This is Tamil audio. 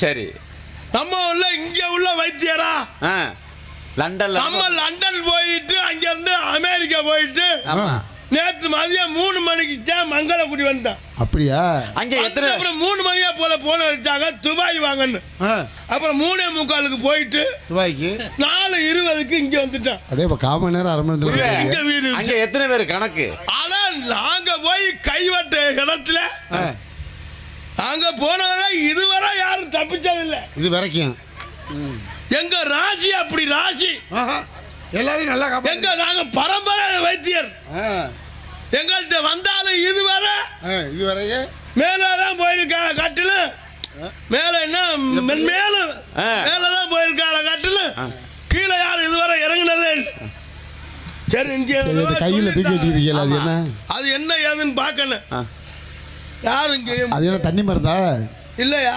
சரி. நம்ம உள்ள இங்க உள்ள வைத்தியரா? ஆ லண்டன்ல நம்ம லண்டன் போயிட்டு அங்க இருந்து அமெரிக்கா போயிட்டு நேத்து மதியம் மூணு மணிக்கு தான் மங்களக்குடி வந்தேன். அப்படியா? அங்க எத்தனை அப்புறம் மூணு மணியா போல போன அடிச்சாங்க துபாய் வாங்கன்னு. ஆ. அப்புறம் மூணே முக்காலுக்கு போயிட்டு துபாய்க்கு? நாலு இருபதுக்கு இங்க வந்துட்டேன். அதே இப்போ கால் மணி நேரம் அரை மணி. நேரத்தில் இங்க வீடு அங்க எத்தனை பேர்? கணக்கு. ஆனா நாங்க போய் கைவட்ட இடத்துல அங்க போனவங்க இதுவரை யாரும் இது வரைக்கும். எங்க ராசி அப்படி ராசி எல்லாரையும் நல்லா எங்க நாங்க பரம்பரை வைத்தியர். ஆ. எங்கள்கிட்ட வந்தாலும் இதுவரை ஆ இது வரைக்கும் மேலதான் போயிருக்கா கட்டில மேல என்ன? மேலும். ஆ. மேலதான் போயிருக்காங்க கட்டில கீழே யாரும் இதுவரை இறங்குனதே? சரி இங்க சரி அது கையில் தூக்கி வச்சுக்கிறீங்களா அது என்ன? அது என்ன ஏதுன்னு பார்க்கணும். ஆ. யாரும் இங்க அது என்ன தண்ணி மருந்தா? இல்லையா?